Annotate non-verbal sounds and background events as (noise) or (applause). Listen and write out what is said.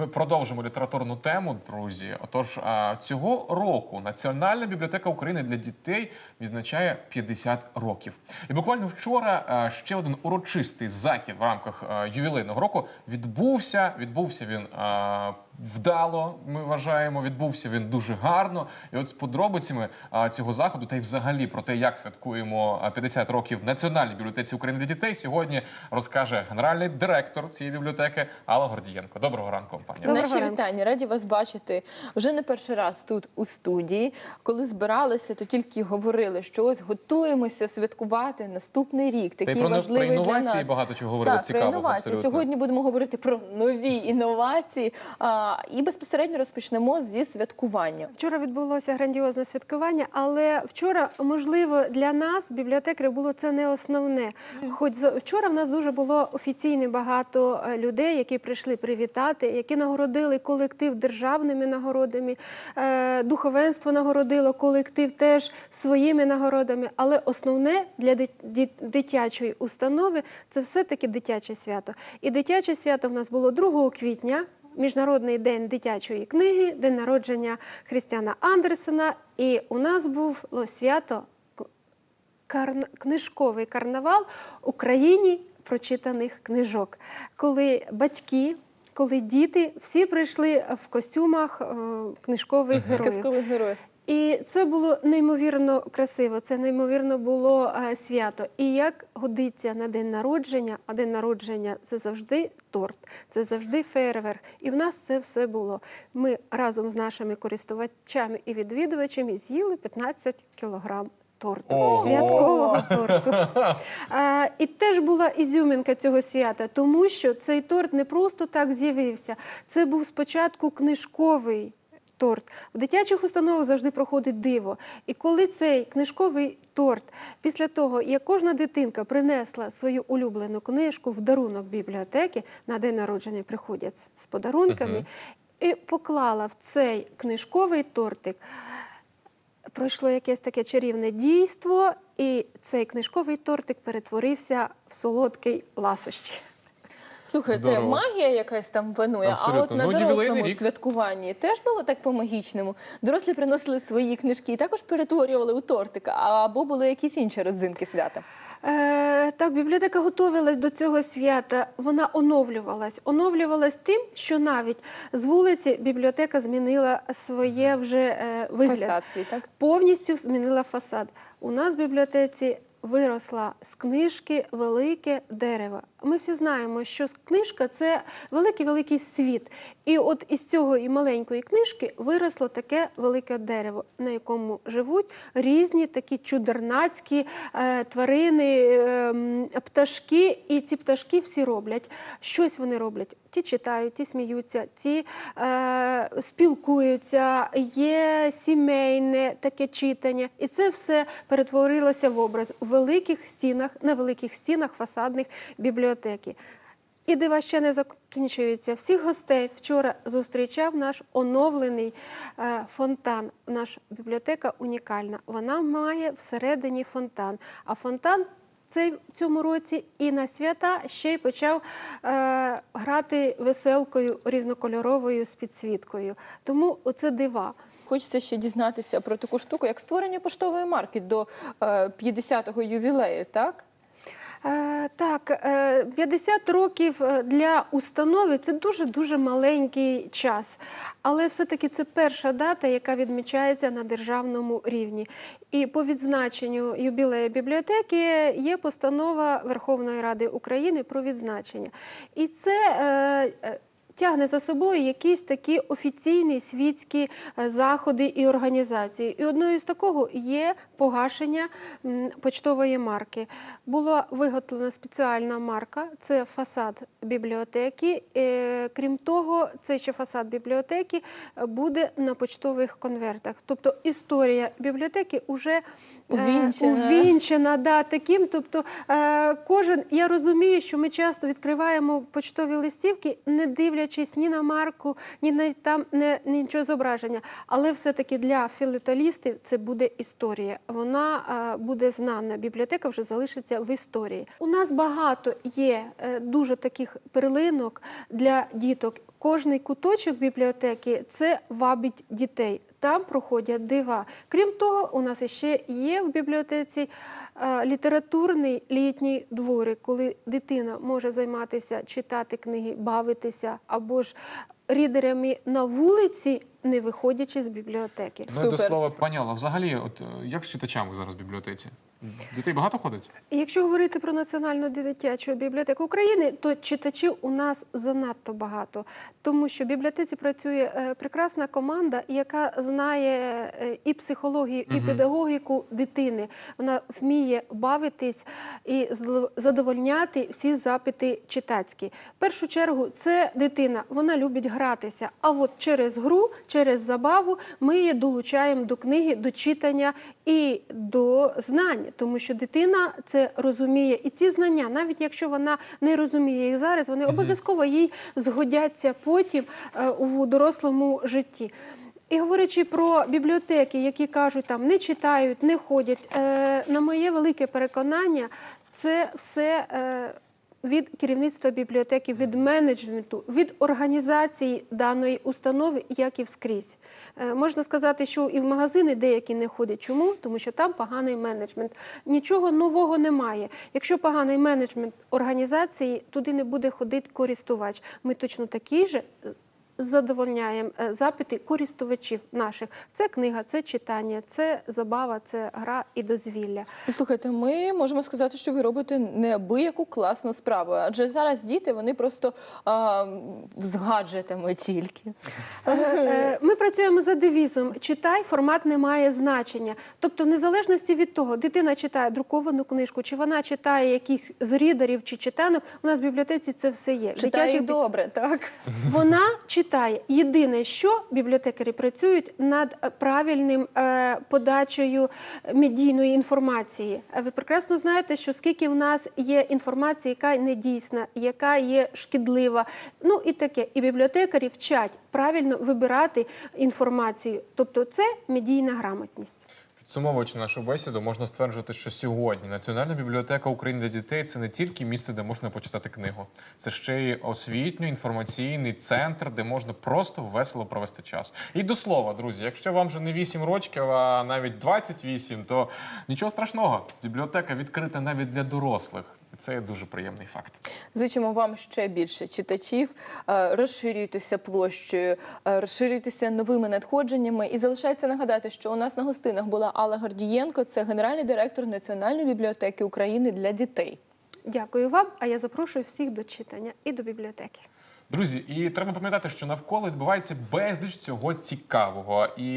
Ми продовжимо літературну тему, друзі. Отож, цього року Національна бібліотека України для дітей відзначає 50 років. І буквально вчора ще один урочистий захід в рамках ювілейного року відбувся. Відбувся він вдало. Ми вважаємо. Відбувся він дуже гарно. І от з подробицями цього заходу, та й взагалі про те, як святкуємо а, 50 років Національній бібліотеці України для дітей, сьогодні розкаже генеральний директор цієї бібліотеки Алла Гордієнко. Доброго ранку, пані. Доброго Наші ранку. вітання, раді вас бачити вже не перший раз тут у студії. Коли збиралися, то тільки говорили, що ось готуємося святкувати наступний рік. Такий про, про важливий для інновації нас. багато чого говорили. Так, Цікаво, про інновації. абсолютно. Сьогодні будемо говорити про нові інновації. А, і безпосередньо розпочнемо зі святкування. Вчора відбулося грандіозне святкування, але вчора, можливо, для нас, бібліотекарів, було це не основне. Хоч вчора в нас дуже було офіційно багато е, людей, які прийшли привітати, які нагородили колектив державними нагородами, е, духовенство нагородило колектив теж своїми нагородами. Але основне для дит- дит- дитячої установи це все-таки дитяче свято. І дитяче свято в нас було 2 квітня. Міжнародний день дитячої книги, день народження Христіана Андерсена. І у нас було свято карна- книжковий карнавал Україні прочитаних книжок, коли батьки, коли діти всі прийшли в костюмах е, книжкових героїв. Казкових героїв. І це було неймовірно красиво, це неймовірно було е, свято. І як годиться на день народження, а день народження це завжди торт, це завжди фейерверк. І в нас це все було. Ми разом з нашими користувачами і відвідувачами з'їли 15 кілограм торту, Ого! святкового торту. (laughs) Е, і теж була ізюмінка цього свята, тому що цей торт не просто так з'явився. Це був спочатку книжковий торт. В дитячих установах завжди проходить диво. І коли цей книжковий торт, після того, як кожна дитинка принесла свою улюблену книжку в дарунок бібліотеки, на день народження приходять з подарунками, Мгм. і поклала в цей книжковий тортик. Пройшло якесь таке чарівне дійство, і цей книжковий тортик перетворився в солодкий ласощі. Слухай, це Здорово. магія якась там панує. А от на Ну, дорослому рік. святкуванні теж було так по-магічному. Дорослі приносили свої книжки і також перетворювали у тортик, або були якісь інші родзинки свята. Е, так, бібліотека готувалась до цього свята. Вона оновлювалась. Оновлювалась тим, що навіть з вулиці бібліотека змінила своє вже е, вигляд. Фасад свій, так? повністю змінила фасад. У нас в бібліотеці виросла з книжки велике дерево. Ми всі знаємо, що книжка це великий-великий світ. І от із цього і маленької книжки виросло таке велике дерево, на якому живуть різні такі чудернацькі е, тварини, е, пташки. І ці пташки всі роблять. Щось вони роблять. Ті читають, ті сміються, ті е, спілкуються, є сімейне таке читання. І це все перетворилося в образ в великих стінах, на великих стінах фасадних бібліотеки. І дива ще не закінчується. Всіх гостей вчора зустрічав наш оновлений е, фонтан. Наша бібліотека унікальна. Вона має всередині фонтан. А фонтан цей цьому році і на свята ще й почав е, грати веселкою різнокольоровою з підсвіткою. Тому оце дива. Хочеться ще дізнатися про таку штуку, як створення поштової марки до е, 50-го ювілею, так? Е, Так, е, 50 років е, для установи це дуже-дуже маленький час. Але все-таки це перша дата, яка відмічається на державному рівні. І по відзначенню юбілею бібліотеки є постанова Верховної Ради України про відзначення. І це е, е, тягне за собою якісь такі офіційні світські е, заходи і організації. І одною з такого є погашення почтової марки. Була виготовлена спеціальна марка, це фасад бібліотеки. Е, Крім того, цей ще фасад бібліотеки е, буде на почтових конвертах. Тобто історія бібліотеки вже Увінчена. увінчена да, таким. Тобто е, кожен, я розумію, що ми часто відкриваємо почтові листівки, не дивлячись дивлячись ні на марку, ні на там не нічого зображення. Але все-таки для філателістів це буде історія. Вона е, буде знана. Бібліотека вже залишиться в історії. У нас багато є е, дуже таких перлинок для діток. Кожний куточок бібліотеки це вабить дітей. Там проходять дива. Крім того, у нас ще є в бібліотеці е, літературний літній дворик, коли дитина може займатися, читати книги, бавитися або ж рідерами на вулиці, не виходячи з бібліотеки. Ну, до Супер. слова, пані Алла, взагалі, от е, як з читачами зараз в бібліотеці? Дітей багато ходить? Якщо говорити про Національну дитячу бібліотеку України, то читачів у нас занадто багато, тому що в бібліотеці працює е, прекрасна команда, яка знає е, і психологію, і Мгм. педагогіку дитини. Вона вміє бавитись і задов- задовольняти всі запити читацькі. В першу чергу це дитина, вона любить гратися. А от через гру, через забаву ми її долучаємо до книги, до читання і до знань, тому що дитина це розуміє. І ці знання, навіть якщо вона не розуміє їх зараз, вони обов'язково їй згодяться потім е, у дорослому житті. І говорячи про бібліотеки, які кажуть, там не читають, не ходять, е, на моє велике переконання, це все. Е, від керівництва бібліотеки, від менеджменту, від організації даної установи, як і вскрізь. Е, Можна сказати, що і в магазини деякі не ходять. Чому? Тому що там поганий менеджмент. Нічого нового немає. Якщо поганий менеджмент організації, туди не буде ходити користувач. Ми точно такі ж задовольняємо е, запити користувачів наших. Це книга, це читання, це забава, це гра і дозвілля. Слухайте, ми можемо сказати, що ви робите неабияку класну справу. Адже зараз діти вони просто а, з гаджетами тільки. Е, е, Ми працюємо за девізом читай, формат не має значення. Тобто, в незалежності від того, дитина читає друковану книжку, чи вона читає якісь з рідерів чи читанок, у нас в бібліотеці це все є. Читає добре, так? Вона читає. Єдине, що бібліотекарі працюють над е, правильним е, подачею медійної інформації. Е, Ви прекрасно знаєте, що скільки в нас є інформації, яка недійсна, яка є шкідлива. Ну і таке. І бібліотекарі вчать правильно вибирати інформацію. Тобто, це медійна грамотність. Підсумовуючи нашу бесіду, можна стверджувати, що сьогодні Національна бібліотека України для дітей це не тільки місце, де можна почитати книгу, це ще й освітньо-інформаційний центр, де можна просто весело провести час. І до слова, друзі, якщо вам вже не 8 років, а навіть 28, то нічого страшного. Бібліотека відкрита навіть для дорослих. І це дуже приємний факт. Зичимо вам ще більше читачів, е, розширюйтеся площею, е, розширюйтеся новими надходженнями. І залишається нагадати, що у нас на гостинах була Алла Гордієнко, це генеральний директор Національної бібліотеки України для дітей. Дякую вам. А я запрошую всіх до читання і до бібліотеки. Друзі, і треба пам'ятати, що навколо відбувається безліч цього цікавого. І